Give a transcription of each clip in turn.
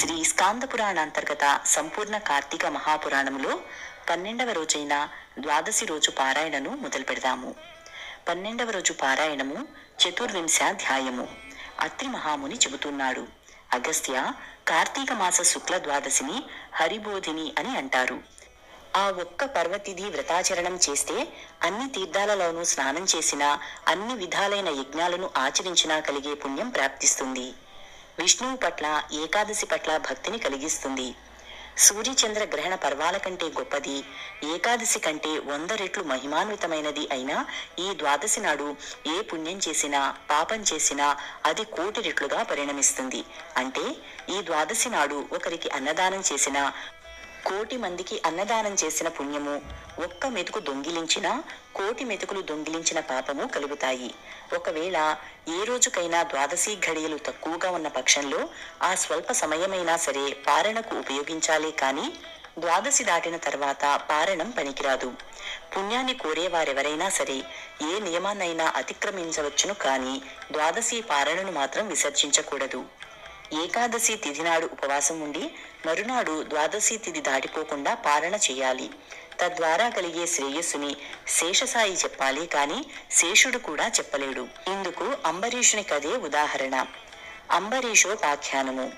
శ్రీ స్కాంద పురాణాంతర్గత సంపూర్ణ కార్తీక మహాపురాణములో పన్నెండవ రోజైన ద్వాదశి రోజు పారాయణను మొదలు పెడదాము పన్నెండవ రోజు పారాయణము చతుర్వింశాధ్యాయము. అత్రి మహాముని చెబుతున్నాడు. అగస్త్య కార్తీక మాస శుక్ల ద్వాదశిని హరిబోధిని అని అంటారు. ఆ ఒక్క పర్వతిది వ్రతాచరణం చేస్తే అన్ని తీర్థాలలోనూ స్నానం చేసినా అన్ని విధాలైన యజ్ఞాలను ఆచరించినా కలిగే పుణ్యం ప్రాప్తిస్తుంది. విష్ణువు పట్ల ఏకాదశి పట్ల భక్తిని కలిగిస్తుంది. సూర్యచంద్ర గ్రహణ పర్వాల కంటే గొప్పది ఏకాదశి కంటే వంద రెట్లు మహిమాన్వితమైనది అయినా ఈ ద్వాదశి నాడు ఏ పుణ్యం చేసినా పాపం చేసినా అది కోటి రెట్లుగా పరిణమిస్తుంది. అంటే ఈ ద్వాదశి నాడు ఒకరికి అన్నదానం చేసినా కోటి మందికి అన్నదానం చేసిన పుణ్యము ఒక్క మెతుకు దొంగిలించిన కోటి మెతుకులు దొంగిలించిన పాపము కలుగుతాయి. ఒకవేళ ఏ రోజుకైనా ద్వాదశి ఘడియలు తక్కువగా ఉన్న పక్షంలో ఆ స్వల్ప సమయమైనా సరే పారణకు ఉపయోగించాలే కాని ద్వాదశి దాటిన తర్వాత పారణం పనికిరాదు. పుణ్యాన్ని కోరేవారెవరైనా సరే ఏ నియమాన్నైనా అతిక్రమించవచ్చును కానీ ద్వాదశి పారణను మాత్రం విసర్జించకూడదు. ఏకాదశి తిథి నాడు ఉపవాసం ఉండి మరునాడు ద్వాదశి తిథి దాటిపోకుండా పాలన చేయాలి. తద్వారా కలిగే శ్రేయస్సుని శేషసాయి చెప్పాలి కాని శేషుడు కూడా చెప్పలేడు. ఇందుకు అంబరీషుని కదే ఉదాహరణ. అంబరీషోపాఖ్యానము.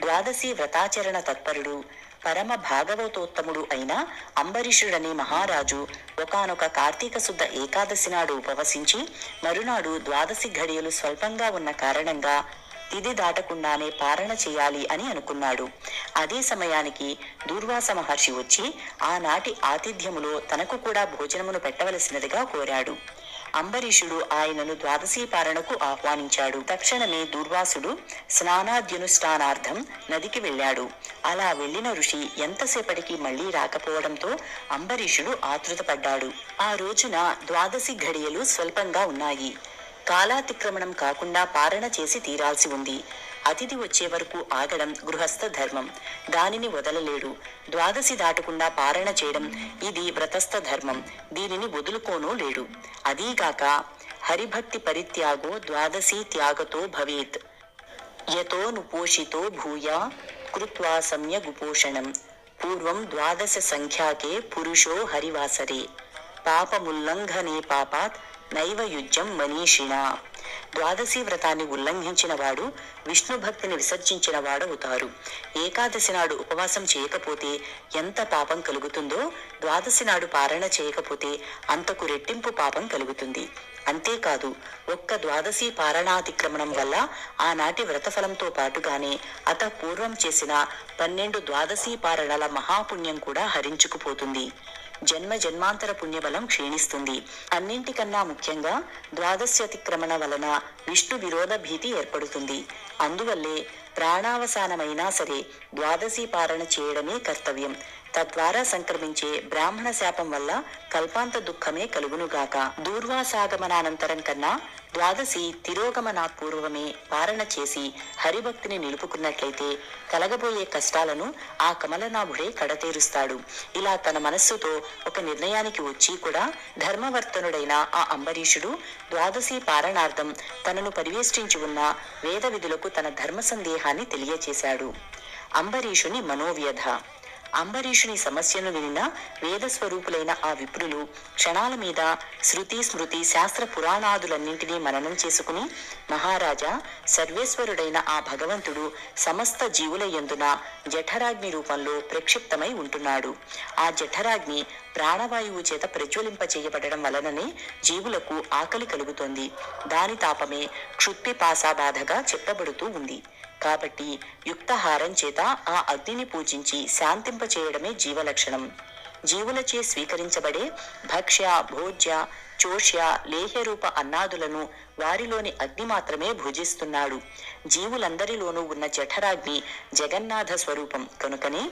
ద్వాదశి వ్రతాచరణ తత్పరుడు పరమ భాగవతోత్తముడు అయిన అంబరీషుడనే మహారాజు ఒకానొక కార్తీక శుద్ధ ఏకాదశి నాడు ఉపవసించి మరునాడు ద్వాదశి ఘడియలు స్వల్పంగా ఉన్న కారణంగా తిది దాటకుండానే పారణ చేయాలి అని అనుకున్నాడు. అదే సమయానికి దూర్వాస మహర్షి వచ్చి ఆనాటి ఆతిథ్యములో తనకు కూడా భోజనమును పెట్టవలసినదిగా కోరాడు. అంబరీషుడు ఆయనను ద్వాదశీ పారణకు ఆహ్వానించాడు. తక్షణమే దూర్వాసుడు స్నానాద్యనుష్ఠానార్థం నదికి వెళ్ళాడు. అలా వెళ్ళిన ఋషి ఎంతసేపటికి మళ్ళీ రాకపోవడంతో అంబరీషుడు ఆతృతపడ్డాడు. ఆ రోజున ద్వాదశి ఘడియలు స్వల్పంగా ఉన్నాయి. కాలాతిక్రమణం కాకుండా పారణ చేసి తీరాల్సి ఉంది. అతిథి వచ్చే వరకు ఆగడం గృహస్థ ధర్మం. దానిని వదలలేడు. ద్వాదశి దాటకుండా పారణ చేయడం ఇది వ్రతస్థ ధర్మం. దీనిని వదులుకోనూ లేడు. అదీగాక హరిభక్తి పరిత్యాగో ద్వాదశీ త్యాగతో భవేత్. యతో నుపోషితో భూయా కృత్వా సమ్యగుపోషణం పూర్వం ద్వాదశ సంఖ్యాకే పురుషో హరివాసరే. పాపముల్లంఘనే పాపాత్ నైవ యుజ్యం మనీషిణా. ద్వాదశి వ్రతాన్ని ఉల్లంఘించిన వాడు విష్ణు భక్తిని విసర్జించిన వాడవుతారు. ఏకాదశి నాడు ఉపవాసం చేయకపోతే ఎంత పాపం కలుగుతుందో ద్వాదశి నాడు పారణ చేయకపోతే అంతకు రెట్టింపు పాపం కలుగుతుంది. అంతేకాదు ఒక్క ద్వాదశి పారణాతిక్రమణం వల్ల ఆనాటి వ్రతఫలంతో పాటుగానే అత పూర్వం చేసిన పన్నెండు ద్వాదశి పారణల మహాపుణ్యం కూడా హరించుకుపోతుంది. జన్మ జన్మాంతర పుణ్యబలం క్షీణిస్తుంది. అన్నింటికన్నా ముఖ్యంగా ద్వాదశ్యతిక్రమణ వలన విష్ణు విరోధ భీతి ఏర్పడుతుంది. అందువల్లే ప్రాణావసానమైనా సరే ద్వాదశీ పారణ చేయడమే కర్తవ్యం. తద్వారా సంక్రమించే బ్రాహ్మణ శాపం వల్ల కల్పాంత దుఃఖమే కలుగునుగాక. దూర్వాసాగమనానంతరం కన్నా ద్వాదశి తిరోగమనా పూర్వమే పారణ చేసి హరిభక్తిని నిలుపుకున్నట్లయితే కలగబోయే కష్టాలను ఆ కమలనాభుడే కడతేరుస్తాడు. ఇలా తన మనస్సుతో ఒక నిర్ణయానికి వచ్చి కూడా ధర్మవర్తనుడైన ఆ అంబరీషుడు ద్వాదశి పారణార్థం తనను పరివేష్టించి ఉన్న వేద విధులకు తన ధర్మ సందేహాన్ని తెలియచేశాడు. అంబరీషుని మనోవ్యధ అంబరీషుని సమస్యను వినిన వేద స్వరూపులైన ఆ విప్రులు క్షణాల మీద శృతి స్మృతి శాస్త్ర పురాణాదులన్నింటినీ మననం చేసుకుని మహారాజా సర్వేశ్వరుడైన ఆ భగవంతుడు సమస్త జీవుల యందున జఠరాగ్ని రూపంలో ప్రక్షిప్తమై ఉంటున్నాడు. ఆ జఠరాగ్ని ప్రాణవాయువు చేత ప్రజ్వలింప చేయబడడం వలననే జీవులకు ఆకలి కలుగుతోంది. దాని తాపమే క్షుత్పి పాసాబాధగా చెప్పబడుతూ ఉంది. కాబట్టి యుక్తహారం చేత ఆ అగ్నిని పూజించి శాంతింప చేయడమే జీవలక్షణం. జీవులచే స్వీకరించబడే భక్ష్య భోజ్య చోష్య లేహ్యరూప అన్నాదులను వారిలోని అగ్ని మాత్రమే భుజిస్తున్నాడు. జీవులందరిలోనూ ఉన్న జఠరాగ్ని జగన్నాథ స్వరూపం. కనుకనే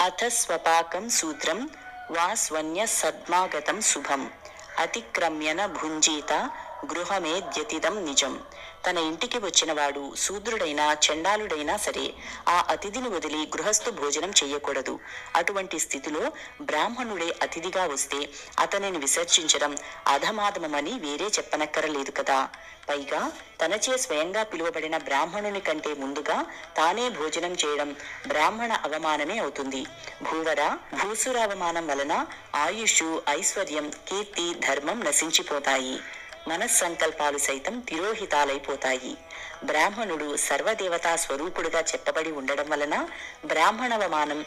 అథస్వపాకం సూత్రం శూద్రం వా స్వన్య సద్మాగతం శుభం. అతిక్రమ్యన భుంజీత గృహమేద్యతిదం నిజం. తన ఇంటికి వచ్చినవాడు శూద్రుడైనా చండాలుడైనా సరే ఆ అతిథిని వదిలి గృహస్థు భోజనం చెయ్యకూడదు అటువంటి స్థితిలో బ్రాహ్మణుడే అతిథిగా వస్తే అతనిని విసర్జించడం అధమాధమని వేరే చెప్పనక్కరలేదు కదా. పైగా తనచే స్వయంగా పిలువబడిన బ్రాహ్మణుని కంటే ముందుగా తానే భోజనం చేయడం బ్రాహ్మణ అవమానమే అవుతుంది. భూవర భూసురావమానం వలన ఆయుష్ ఐశ్వర్యం కీర్తి ధర్మం నశించిపోతాయి. మనస్సంకల్పాలు సైతం తిరోహితాలైపోతాయి. బ్రాహ్మణుడు సర్వదేవతా స్వరూపుడుగా చెప్పబడి ఉండడం వలన బ్రాహ్మణవమానం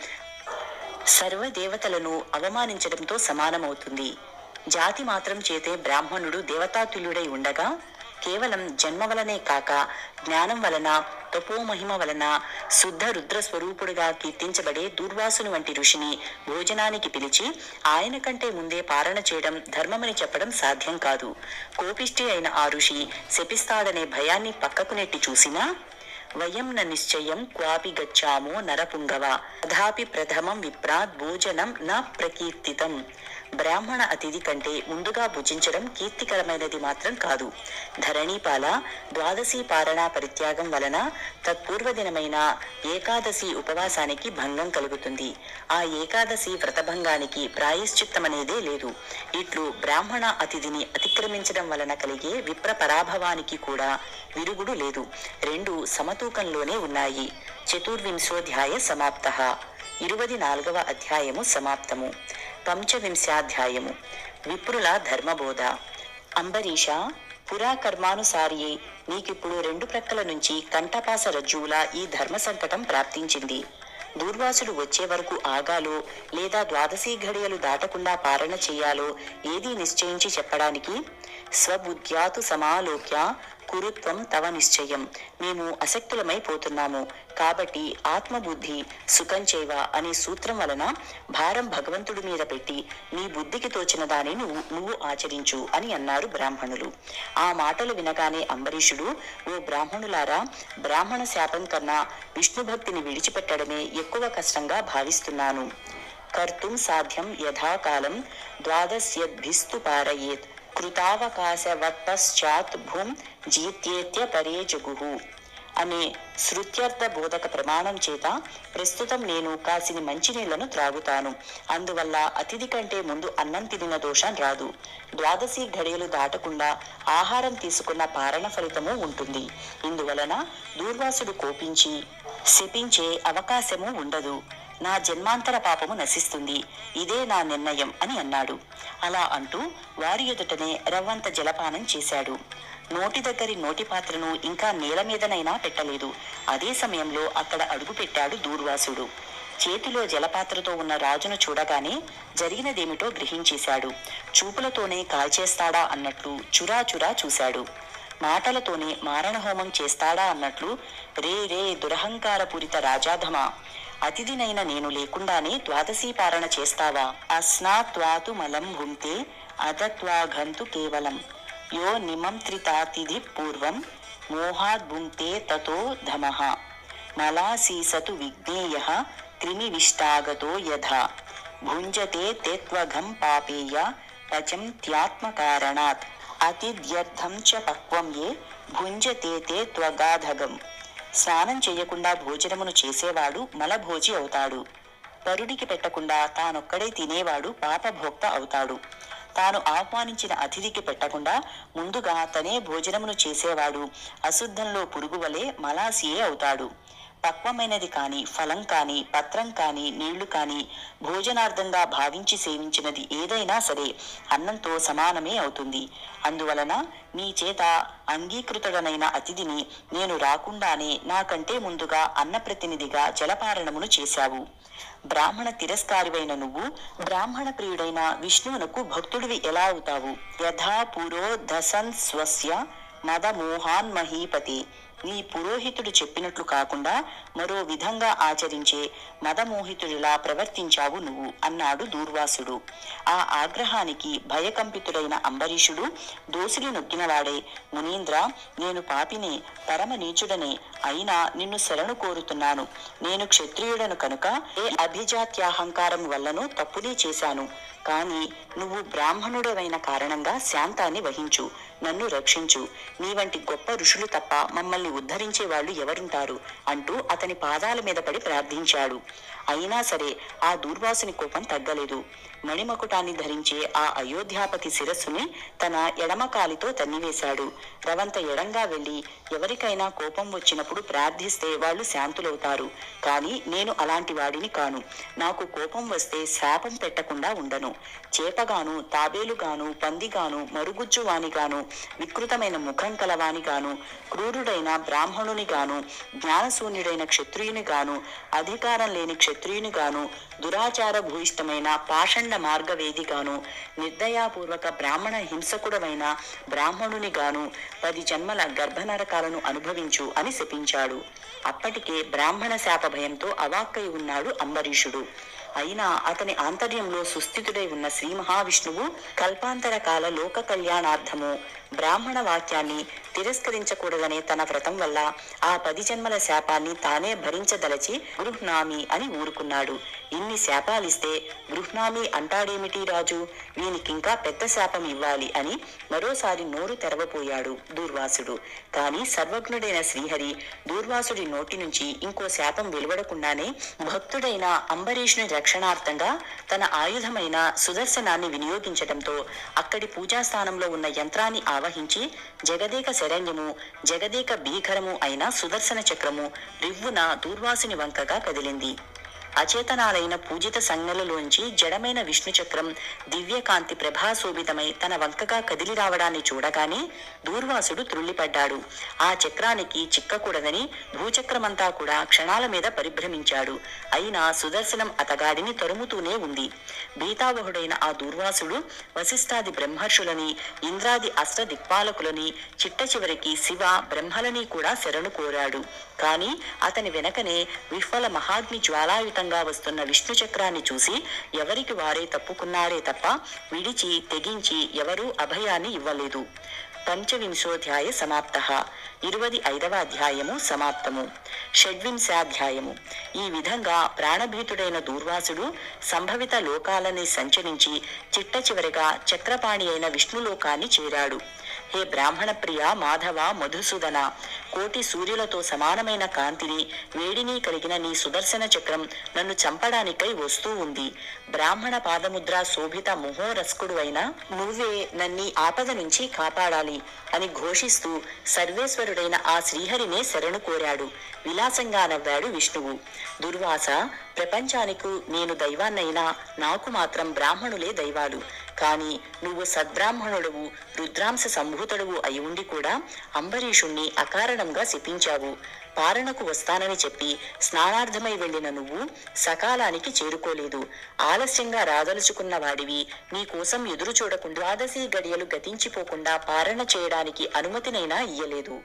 సర్వదేవతలను అవమానించడంతో సమానమవుతుంది. జాతి మాత్రం చేతే బ్రాహ్మణుడు దేవతాతుల్యుడై ఉండగా కేవలం జన్మ వలనే కాక జ్ఞానం వలన తపోమహిమ వలన శుద్ధ రుద్ర స్వరూపుడుగా కీర్తించబడే దూర్వాసుని వంటి ఋషిని భోజనానికి పిలిచి ఆయన కంటే ముందే పారణ చేయడం ధర్మమని చెప్పడం సాధ్యం కాదు. కోపిష్టి అయిన ఆ ఋషి శపిస్తాడనే భయాన్ని పక్కకు నెట్టి చూసినా వయం న నిశ్చయం క్వాపి గచ్చామో నరపుంగవ అథాపి ప్రథమం విప్రాత్ భోజనం న ప్రకీర్తితం. బ్రాహ్మణ అతిథి కంటే ముందుగా భుజించడం కీర్తికరమైనది మాత్రం కాదు. ధరణీపాల ద్వాదశి పారణ పరిత్యాగం వలన తత్పూర్వ దినమైన ఏకాదశి ఉపవాసానికి భంగం కలుగుతుంది. ఆ ఏకాదశి వ్రతభంగానికి ప్రాయశ్చిత్తమనేదే లేదు. ఇట్లు బ్రాహ్మణ అతిథిని అతిక్రమించడం వలన కలిగే విప్ర పరాభవానికి కూడా విరుగుడు లేదు. రెండు సమతూకంలోనే ఉన్నాయి. చతుర్వింశోధ్యాయ సమాప్త. ఇరువది నాలుగవ అధ్యాయము సమాప్తము. పంచవింశాధ్యాయము విప్రుల ధర్మబోధ. అంబరీష పురాకర్మానుసారియే నీకిప్పుడు రెండు ప్రక్కల నుంచి కంఠపాస రజ్జువుల ఈ ధర్మ సంకటం ప్రాప్తించింది. దూర్వాసుడు వచ్చే వరకు ఆగాలో లేదా ద్వాదశీ ఘడియలు దాటకుండా పాలన చేయాలో ఏదీ నిశ్చయించి చెప్పడానికి? స్వబుద్ధ్యాతు సమాలోక్య కురుత్వం తవ నిశ్చయం. మేము అసక్తులమైపోతున్నాము కాబట్టి ఆత్మబుద్ధి సుఖం చేవ అనే సూత్రం వలన భారం భగవంతుడి మీద పెట్టి నీ బుద్ధికి తోచిన దాని నువ్వు నువ్వు ఆచరించు అని అన్నారు బ్రాహ్మణులు. ఆ మాటలు వినగానే అంబరీషుడు ఓ బ్రాహ్మణులారా బ్రాహ్మణ శాపం కన్నా విష్ణు భక్తిని విడిచిపెట్టడమే ఎక్కువ కష్టంగా భావిస్తున్నాను. కర్తుం సాధ్యం యథాకాలం ద్వాదశ్యద్భిస్తు పారయేత్. కృతావకాశవత్పశ్చాత్ భూం జీత్యేత్య పరే జగుహు అనే శృత్యర్థ బోధక ప్రమాణం చేత ప్రస్తుతం నేను కాసిని మంచినీళ్ళను త్రాగుతాను. అందువల్ల అతిథి కంటే ముందు అన్నం తినిన దోషం రాదు. ద్వాదశి ఘడియలు దాటకుండా ఆహారం తీసుకున్న పారణ ఫలితము ఉంటుంది. ఇందువలన దూర్వాసుడు కోపించి శపించే అవకాశము ఉండదు. నా జన్మాంతర పాపము నశిస్తుంది. ఇదే నా నిర్ణయం అని అన్నాడు. అలా అంటూ వారి ఎదుటనే రవ్వంత జలపానం చేశాడు. నోటి దగ్గరి నోటి పాత్రను ఇంకా నేల మీదనైనా పెట్టలేదు. అదే సమయంలో అక్కడ అడుగు పెట్టాడు దూర్వాసుడు. చేతిలో జలపాత్రతో ఉన్న రాజును చూడగానే జరిగినదేమిటో గ్రహించేశాడు. చూపులతోనే కాల్చేస్తాడా అన్నట్లు చురా చురా చూశాడు. మాటలతోనే మారణహోమం చేస్తాడా అన్నట్లు రే రే దురహంకారపూరిత రాజాధమా! అతిథినైన నేను లేకుండానే ద్వాదశీ పారణ చేస్తావా? అస్నాత్వాతు మలం గుంతే అదత్వాఘంతు కేవలం. యో నిమంత్రితాతిథి పూర్వం మోహాద్భుంక్తే తతో ధమః మలాసీసతు విజ్ఞేయ క్రిమివిష్టాగతో యథా భుంజతే తేత్వఘం పాపేయ పచం త్యాత్మకారణాత్ అతిథ్యర్థం చ పక్వం ఏ భుంజతే తే త్వగాధగం స్నానం చేయకుండా భోజనమును చేసేవాడు మలభోజి అవుతాడు। పరుడికి పెట్టకుండా తానొక్కడే తినేవాడు పాపభోక్త అవుతాడు। తాను ఆహ్వానించిన అతిథికి పెట్టకుండా ముందుగా తనే భోజనమును చేసేవాడు. అశుద్ధంలో పురుగు వలె మలాసియే అవుతాడు. పక్వమైనది కాని ఫలం కాని పత్రం కాని నీళ్ళు కాని భోజనార్థంగా భావించి సేవించినది ఏదైనా సరే అన్నంతో సమానమే అవుతుంది. అందువలన మీ చేత అంగీకృతుడనైన అతిథిని నేను రాకుండానే నాకంటే ముందుగా అన్నప్రతినిధిగా జలపారణమును చేశావు. బ్రాహ్మణ తిరస్కారివైన నువ్వు బ్రాహ్మణ ప్రియుడైన విష్ణువునకు భక్తుడివి ఎలా అవుతావు? యథా పురో దసన్ స్వస్య మదమోహాన్ మహీపతి. నీ పురోహితుడు చెప్పినట్లు కాకుండా మరో విధంగా ఆచరించే మదమోహితుడిలా ప్రవర్తించావు నువ్వు అన్నాడు దూర్వాసుడు. ఆ ఆగ్రహానికి భయకంపితుడైన అంబరీషుడు దోసిలి నొక్కినవాడే మునీంద్ర నేను పాపిని పరమ నీచుడనే అయినా నిన్ను శరణు కోరుతున్నాను. నేను క్షత్రియుడను కనుక ఏ అభిజాత్యాహంకారం వల్లను తప్పులే చేశాను. కాని నువ్వు బ్రాహ్మణుడవైన కారణంగా శాంతాన్ని వహించు నన్ను రక్షించు. నీ వంటి గొప్ప ఋషులు తప్ప మమ్మల్ని ఉద్ధరించే వాళ్ళు ఎవరుంటారు? అంటూ అతని పాదాల మీద పడి ప్రార్థించాడు. అయినా సరే ఆ దూర్వాసుని కోపం తగ్గలేదు. మణిమకుటాన్ని ధరించే ఆ అయోధ్యాపతి శిరస్సుని తన ఎడమకాలితో తన్నివేశాడు. రవంత ఎడంగా వెళ్ళి ఎవరికైనా కోపం వచ్చినప్పుడు ప్రార్థిస్తే వాళ్ళు శాంతులవుతారు. కానీ నేను అలాంటి వాడిని కాను. నాకు కోపం వస్తే శాపం పెట్టకుండా ఉండను. చేపగాను తాబేలుగాను పందిగాను మరుగుజ్జువానిగాను వికృతమైన ముఖం కలవానిగాను క్రూరుడైన బ్రాహ్మణునిగాను జ్ఞానశూన్యుడైన క్షత్రియునిగాను అధికారం లేని క్షత్రియునిగాను దురాచార భూయిష్టమైన పాషండ మార్గవేదిగాను నిర్దయాపూర్వక బ్రాహ్మణ హింసకుడమైన బ్రాహ్మణునిగాను పది జన్మల గర్భనరకాలను అనుభవించు అని శపించాడు. అప్పటికే బ్రాహ్మణ శాప భయంతో అవాక్కై ఉన్నాడు అంబరీషుడు. అయినా అతని ఆంతర్యంలో సుస్థితుడై ఉన్న శ్రీ మహావిష్ణువు కల్పాంతర కాల లోక కళ్యాణార్థము బ్రాహ్మణ వాక్యాన్ని తిరస్కరించకూడదనే తన వ్రతం వల్ల ఆ పది జన్మల శాపాన్ని తానే భరించదలచి గృహ్నామి అని ఊరుకున్నాడు. ఇన్ని శాపాలిస్తే గృహ్ణామి అంటాడేమిటి రాజు? వీనికింకా పెద్ద శాపం ఇవ్వాలి అని మరోసారి నోరు తెరవపోయాడు దూర్వాసుడు. కాని సర్వజ్ఞుడైన శ్రీహరి దూర్వాసుడి నోటి నుంచి ఇంకో శాపం వెలువడకుండానే భక్తుడైన అంబరీష్ని రక్షణార్థంగా తన ఆయుధమైన సుదర్శనాన్ని వినియోగించడంతో అక్కడి పూజాస్థానంలో ఉన్న యంత్రాన్ని ఆవహించి జగదీక శరణ్యము జగదీక భీకరము అయిన సుదర్శన చక్రము రివ్వున దూర్వాసుని వంకగా కదిలింది. అచేతనాలైన పూజిత సంజ్ఞలలోంచి జడమైన విష్ణుచక్రం దివ్యకాంతి ప్రభాశోభితమై తన వంకగా కదిలి రావడాన్ని చూడగానే దూర్వాసుడు త్రుళ్ళిపడ్డాడు. ఆ చక్రానికి చిక్కకూడదని భూచక్రమంతా కూడా క్షణాల మీద పరిభ్రమించాడు. అయినా సుదర్శనం అతగాడిని తరుముతూనే ఉంది. భీతావహుడైన ఆ దూర్వాసుడు వశిష్ఠాది బ్రహ్మర్షులని ఇంద్రాది అష్ట దిక్పాలకులని చిట్ట చివరికి శివ బ్రహ్మలని కూడా శరణు కోరాడు. కాని అతని వెనకనే విఫల మహాగ్ని జ్వాలాయుతంగా వస్తున్న విష్ణు చక్రాన్ని చూసి ఎవరికి వారే తప్పుకున్నారే తప్ప విడిచి తెగించి ఎవరూ అభయాన్ని ఇవ్వలేదు. పంచవింశోధ్యాయ సమాప్త. ఇరువది ఐదవ అధ్యాయము సమాప్తము. షడ్వింశాధ్యాయము. ఈ విధంగా ప్రాణభీతుడైన దూర్వాసుడు సంభవిత లోకాలని సంచరించి చిట్ట చివరిగా చక్రపాణి అయిన విష్ణులోకాన్ని చేరాడు. హే బ్రాహ్మణ ప్రియ మాధవ మధుసూదన. కోటి సూర్యులతో సమానమైన కాంతిని వేడిని కలిగిన నీ సుదర్శన చక్రం నన్ను చంపడానికై వస్తూ ఉంది. బ్రాహ్మణ పాదముద్ర శోభిత మొహోరస్కుడు అయిన నువ్వే నన్ని ఆపద నుంచి కాపాడాలి అని ఘోషిస్తూ సర్వేశ్వరుడైన ఆ శ్రీహరినే శరణు కోరాడు. విలాసంగా నవ్వాడు విష్ణువు. దుర్వాస ప్రపంచానికి నేను దైవాన్నైనా నాకు మాత్రం బ్రాహ్మణులే దైవాలు. కాని నువ్వు సద్బ్రాహ్మణుడవు రుద్రాంశ సంభూతుడవు అయి ఉండి కూడా అంబరీషుణ్ణి అకారణంగా శపించావు. పారణకు వస్తానని చెప్పి స్నానార్థమై వెళ్ళిన నువ్వు సకాలానికి చేరుకోలేదు. ఆలస్యంగా రాదలుచుకున్న వాడివి నీకోసం ఎదురు చూడకుండా ద్వాదశి గడియలు గతించిపోకుండా పారణ చేయడానికి అనుమతినైనా ఇయ్యలేదు.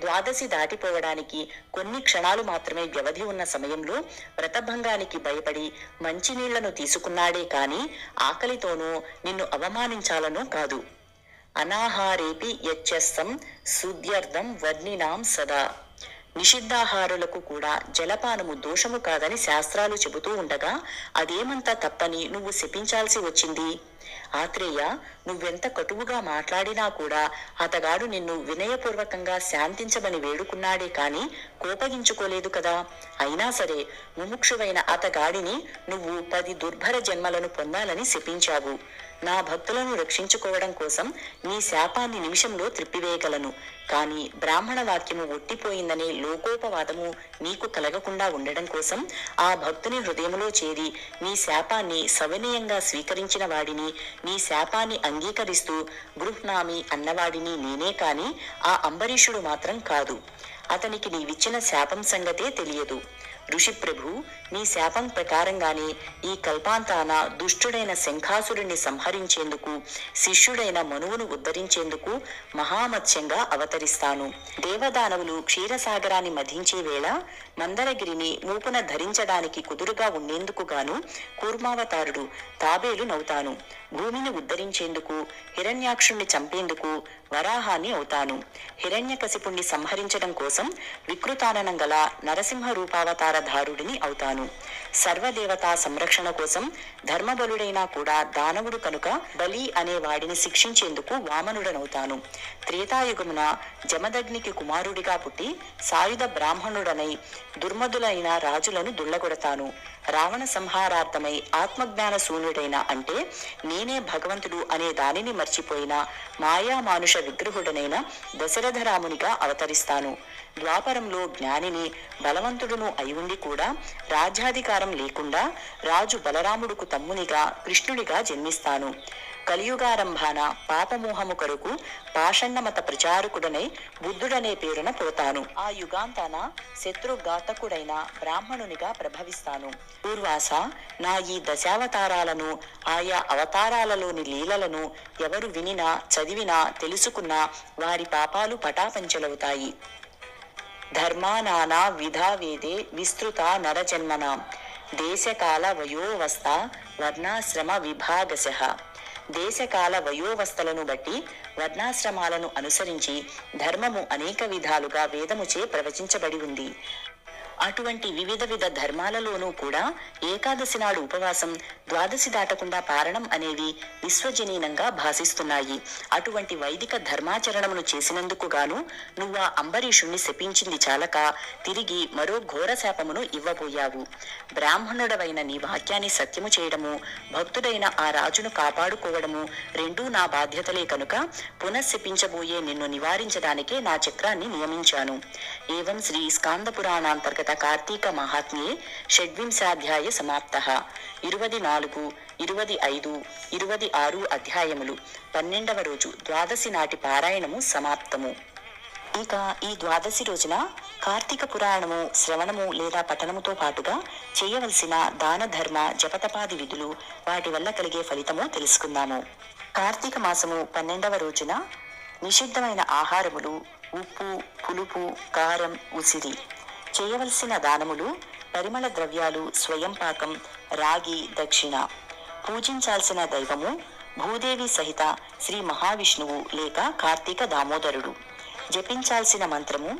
ద్వాదశి దాటిపోవడానికి కొన్ని క్షణాలు మాత్రమే వ్యవధి ఉన్న సమయంలో వ్రతభంగానికి భయపడి మంచినీళ్ళను తీసుకున్నాడే కాని ఆకలితోనూ నిన్ను అవమానించాలనో కాదు. అనాహారేపి యచ్చస్సం సుద్యర్థం వర్ణినాం సదా. నిషిద్ధాహారులకు కూడా జలపానము దోషము కాదని శాస్త్రాలు చెబుతూ ఉండగా అదేమంతా తప్పని నువ్వు శపించాల్సి వచ్చింది? ఆత్రేయ నువ్వెంత కటువుగా మాట్లాడినా కూడా అతగాడు నిన్ను వినయపూర్వకంగా శాంతించమని వేడుకున్నాడే కాని కోపగించుకోలేదు కదా. అయినా సరే ముముక్షువైన అతగాడిని నువ్వు పది దుర్భర జన్మలను పొందాలని శపించావు. నా భక్తులను రక్షించుకోవడం కోసం నీ శాపాన్ని నిమిషంలో త్రిప్పివేయగలను. కాని బ్రాహ్మణ వాక్యము ఒట్టిపోయిందనే లోకోపవాదము నీకు కలగకుండా ఉండడం కోసం ఆ భక్తుని హృదయములో చేరి నీ శాపాన్ని సవినయంగా స్వీకరించిన వాడిని నీ శాపాన్ని అంగీకరిస్తూ గృహ్నామి అన్నవాడిని నేనే కాని ఆ అంబరీషుడు మాత్రం కాదు. అతనికి నీవిచ్చిన శాపం సంగతే తెలియదు. ఋషిప్రభు నీ శాపం ప్రకారంగానే ఈ కల్పాంతాన దుష్టుడైన శంఖాసురుణ్ణి సంహరించేందుకు శిష్యుడైన మనువును ఉద్ధరించేందుకు మహామత్స్యంగా అవతరిస్తాను. దేవదానవులు క్షీరసాగరాన్ని మధించే వేళ మందరగిరిని మూపున ధరించడానికి కుదురుగా ఉండేందుకు గాను కూర్మావతారుడు తాబేలు నవ్వుతాను. భూమిని ఉద్ధరించేందుకు హిరణ్యాక్షుణ్ణి చంపేందుకు వరాహాన్ని అవుతాను. హిరణ్యకశిపుణ్ణి సంహరించడం కోసం వికృతాననం గల నరసింహ రూపావతారధారుడిని అవుతాను. సర్వదేవతా సంరక్షణ కోసం ధర్మబలుడైనా కూడా దానవుడు కనుక బలి అనే వాడిని శిక్షించేందుకు వామనుడనవుతాను. త్రేతాయుగమున జమదగ్నికి కుమారుడిగా పుట్టి సాయుధ బ్రాహ్మణుడనై దుర్మదులైన రాజులను దుళ్ళగొడతాను. రావణ సంహారార్థమై ఆత్మజ్ఞాన శూన్యుడైన అంటే నేనే భగవంతుడు అనే దానిని మర్చిపోయిన మాయామానుష విగ్రహుడనైన దశరథరామునిగా అవతరిస్తాను. ద్వాపరంలో జ్ఞానిని బలవంతుడును అయి ఉండి కూడా రాజ్యాధికారం లేకుండా రాజు బలరాముడుకు తమ్మునిగా కృష్ణుడిగా జన్మిస్తాను. కలియుగారంభాన పాపమోహము కొరకు పాషన్నమత ప్రచారకుడనై బుద్ధుడనే పేరున పోతాను. ఆ యుగాంతాన శత్రుఘాతకుడైన బ్రాహ్మణునిగా ప్రభవిస్తాను. పూర్వాస నా ఈ దశావతారాలను ఆయా అవతారాలలోని లీలలను ఎవరు వినినా చదివినా తెలుసుకున్నా వారి పాపాలు పటాపంచలవుతాయి. ధర్మానానా విధా వేదే విస్తృత నరజన్మనా. దేశకాల వయోవస్థ వర్ణాశ్రమ విభాగశ. దేశకాల వయోవస్థలను బట్టి వర్ణాశ్రమాలను అనుసరించి ధర్మము అనేక విధాలుగా వేదముచే ప్రవచించబడి ఉంది. అటువంటి వివిధ విధ ధర్మాలలోనూ కూడా ఏకాదశి నాడు ఉపవాసం ద్వాదశి దాటకుండా పారణం అనేవి విశ్వజనీనంగా భాసిస్తున్నాయి. అటువంటి వైదిక ధర్మాచరణమును చేసినందుకు గాను నువ్వు ఆ అంబరీషుణ్ణి శపించింది చాలక తిరిగి మరో ఘోర శాపమును ఇవ్వబోయావు. బ్రాహ్మణుడవైన నీ వాక్యాన్ని సత్యము చేయడము భక్తుడైన ఆ రాజును కాపాడుకోవడము రెండూ నా బాధ్యతలే కనుక పునఃశపించబోయే నిన్ను నివారించడానికే నా చక్రాన్ని నియమించాను. ఏవం శ్రీ స్కాంద గత కార్తీక మహాత్మ్యే షడ్వింశాధ్యాయ సమాప్త. ఇరువది నాలుగు ఇరువది ఐదు ఇరువది ఆరు అధ్యాయములు. పన్నెండవ రోజు ద్వాదశి నాటి పారాయణము సమాప్తము. ఇక ఈ ద్వాదశి రోజున కార్తీక పురాణము శ్రవణము లేదా పఠనముతో పాటుగా చేయవలసిన దాన ధర్మ జపతపాది విధులు వాటి వల్ల కలిగే ఫలితము తెలుసుకుందాము. కార్తీక మాసము పన్నెండవ రోజున నిషిద్ధమైన ఆహారములు ఉప్పు పులుపు కారం ఉసిరి. చేయవలసిన దానములు పరిమళ ద్రవ్యాలు స్వయంపాకం రాగి దక్షిణ. పూజించాల్సిన దైవము భూదేవి సహిత శ్రీ మహావిష్ణువు లేక కార్తీక దామోదరుడు. జపించాల్సిన మంత్రము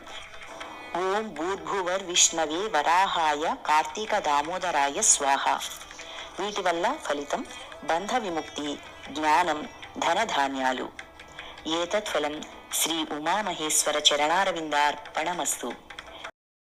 ఓం భూర్భువర్ విష్ణవే వరాహాయ కార్తీక దామోదరాయ స్వాహ. వీటి వల్ల ఫలితం బంధ విముక్తి జ్ఞానం ధనధాన్యాలు. ఏతత్ఫలం శ్రీ ఉమామహేశ్వర చరణారవిందార్పణమస్తు.